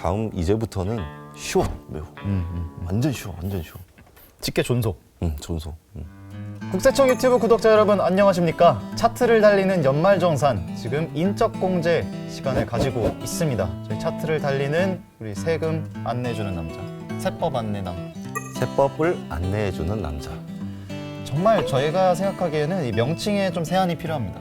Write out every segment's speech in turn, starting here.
다음 이제부터는 쉬워 매우. 완전 쉬워, 완전 쉬워. 직계 존속. 응, 존속. 응. 국세청 유튜브 구독자 여러분 안녕하십니까? 차트를 달리는 연말정산 지금 인적 공제 시간을 가지고 있습니다. 저희 차트를 달리는 우리 세금 안내해주는 남자, 세법 안내남. 세법을 안내해주는 남자. 정말 저희가 생각하기에는 이 명칭에 좀 세안이 필요합니다.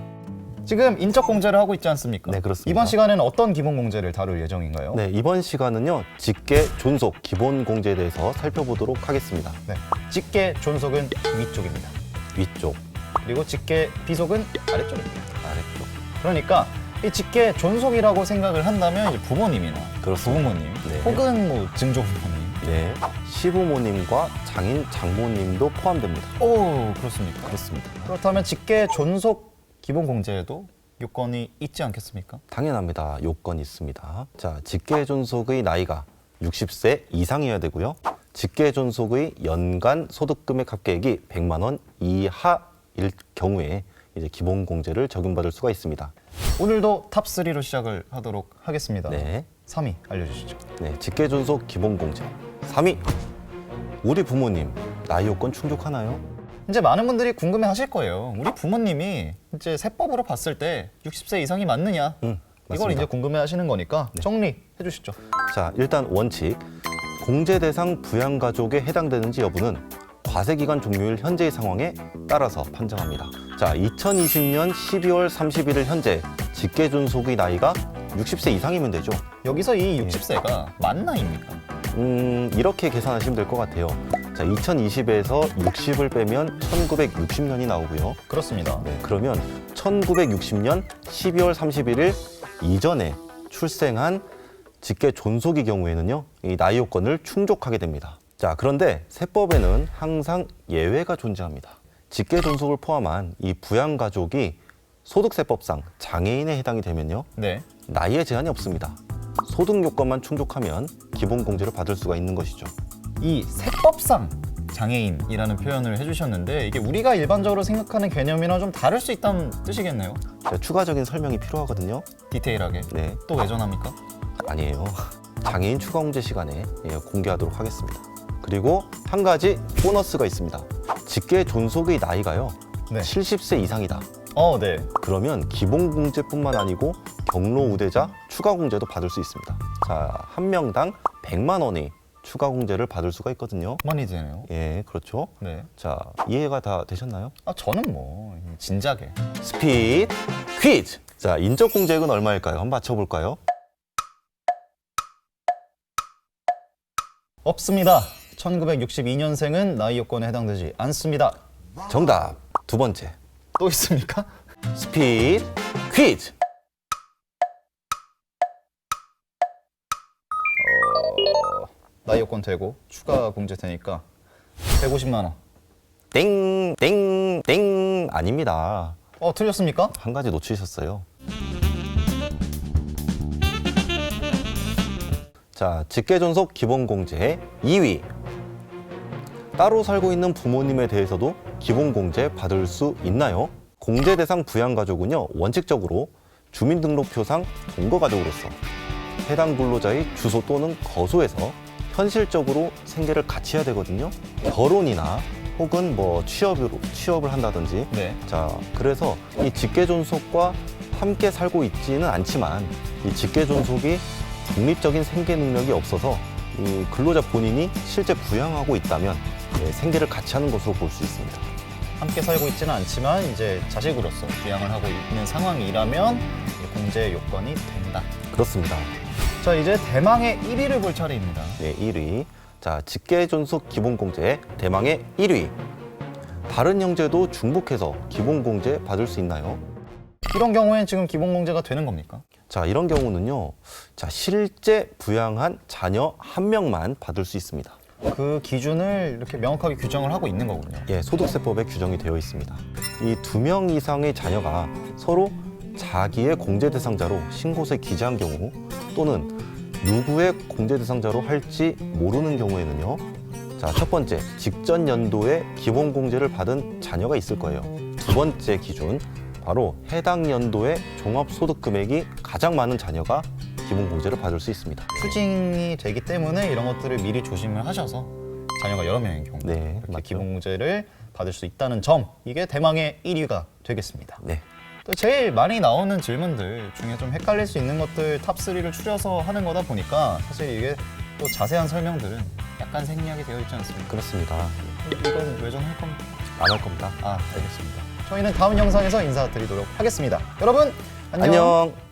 지금 인적 공제를 하고 있지 않습니까? 네, 그렇습니다. 이번 시간에는 어떤 기본 공제를 다룰 예정인가요? 네, 이번 시간은요 직계 존속 기본 공제에 대해서 살펴보도록 하겠습니다. 네. 직계 존속은 위쪽입니다. 위쪽, 그리고 직계 비속은 아래쪽입니다. 아래쪽. 그러니까 이 직계 존속이라고 생각을 한다면 이제 부모님이나 그렇습니다. 부모님 네. 혹은 뭐 증조부모님 네, 시부모님과 장인 장모님도 포함됩니다. 오 그렇습니까? 그렇습니다. 그렇다면 직계 존속 기본 공제에도 요건이 있지 않겠습니까? 당연합니다. 요건 있습니다. 자, 직계 존속의 나이가 60세 이상이어야 되고요. 직계 존속의 연간 소득 금액 합계액이 100만 원 이하일 경우에 이제 기본 공제를 적용받을 수가 있습니다. 오늘도 탑 3로 시작을 하도록 하겠습니다. 네. 3위 알려주시죠. 네, 직계 존속 기본 공제. 3위. 우리 부모님 나이 요건 충족하나요? 이제 많은 분들이 궁금해 하실 거예요. 우리 부모님이 이제 세법으로 봤을 때 60세 이상이 맞느냐? 응, 이걸 맞습니다. 네. 이제 궁금해 하시는 거니까 정리해 주시죠. 자, 일단 원칙. 공제 대상 부양 가족에 해당되는지 여부는 과세 기간 종료일 현재의 상황에 따라서 판정합니다. 자, 2020년 12월 31일 현재 직계 존속의 나이가 60세 이상이면 되죠. 여기서 네. 이 60세가 만 나이입니까? 음, 이렇게 계산하시면 될 것 같아요. 자, 2020에서 60을 빼면 1960년이 나오고요. 그렇습니다. 네, 그러면 1960년 12월 31일 이전에 출생한 직계 존속의 경우에는요, 이 나이 요건을 충족하게 됩니다. 자, 그런데 세법에는 항상 예외가 존재합니다. 직계 존속을 포함한 이 부양 가족이 소득세법상 장애인에 해당이 되면요, 네. 나이에 제한이 없습니다. 소득 요건만 충족하면 기본 공제를 받을 수가 있는 것이죠. 이 세법상 장애인이라는 표현을 해주셨는데 이게 우리가 일반적으로 생각하는 개념이랑 좀 다를 수 있다는 뜻이겠네요. 자, 추가적인 설명이 필요하거든요. 디테일하게. 네, 또왜 전합니까? 아니에요. 장애인 추가 공제 시간에 예, 공개하도록 하겠습니다. 그리고 한 가지 보너스가 있습니다. 직계 존속의 나이가요. 네. 70세 이상이다. 어, 네. 그러면 기본 공제뿐만 아니고 경로 우대자 추가 공제도 받을 수 있습니다. 자, 한 명당 100만 원의 추가 공제를 받을 수가 있거든요. 많이 되네요. 예, 그렇죠. 네. 자, 이해가 다 되셨나요? 아, 저는 뭐 진작에. 스피드 퀴즈. 자, 인적 공제액은 얼마일까요? 한번 맞춰볼까요? 없습니다. 1962년생은 나이 요건에 해당되지 않습니다. 정답 두 번째. 또 있습니까? 스피드 퀴즈. 나이 요건 되고 추가 공제 되니까 150만 원. 땡, 땡, 땡 아닙니다. 어, 틀렸습니까? 한 가지 놓치셨어요. 자, 직계존속 기본공제 2위. 따로 살고 있는 부모님에 대해서도 기본공제 받을 수 있나요? 공제 대상 부양가족은요, 원칙적으로 주민등록표상 동거가족으로서 해당 근로자의 주소 또는 거소에서 현실적으로 생계를 같이 해야 되거든요. 결혼이나 혹은 뭐 취업으로 취업을 한다든지 네. 자, 그래서 이 직계 존속과 함께 살고 있지는 않지만 이 직계 존속이 독립적인 생계 능력이 없어서 이 근로자 본인이 실제 부양하고 있다면 예, 생계를 같이 하는 것으로 볼 수 있습니다. 함께 살고 있지는 않지만 이제 자식으로서 부양을 하고 있는 상황이라면 공제 요건이 된다. 그렇습니다. 자, 이제 대망의 1위를 볼 차례입니다. 네, 1위. 자, 직계존속 기본공제 대망의 1위. 다른 형제도 중복해서 기본공제 받을 수 있나요? 이런 경우엔 지금 기본 공제가 되는 겁니까? 자, 이런 경우는요. 자, 실제 부양한 자녀 한 명만 받을 수 있습니다. 그 기준을 이렇게 명확하게 규정을 하고 있는 거군요. 예, 소득세법에 규정이 되어 있습니다. 이 두 명 이상의 자녀가 서로 자기의 공제 대상자로 신고서에 기재한 경우 또는 누구의 공제 대상자로 할지 모르는 경우에는요. 자, 첫 번째, 직전 연도에 기본 공제를 받은 자녀가 있을 거예요. 두 번째 기준, 바로 해당 연도에 종합소득 금액이 가장 많은 자녀가 기본 공제를 받을 수 있습니다. 추징이 되기 때문에 이런 것들을 미리 조심을 하셔서 자녀가 여러 명인 경우 네, 이렇게 맞죠. 기본 공제를 받을 수 있다는 점 이게 대망의 1위가 되겠습니다. 네. 또 제일 많이 나오는 질문들 중에 좀 헷갈릴 수 있는 것들 탑 3를 추려서 하는 거다 보니까 사실 이게 또 자세한 설명들은 약간 생략이 되어 있지 않습니까? 그렇습니다. 이건 외전할 겁니다. 안 할 겁니다. 아, 알겠습니다. 저희는 다음 영상에서 인사드리도록 하겠습니다. 여러분 안녕. 안녕.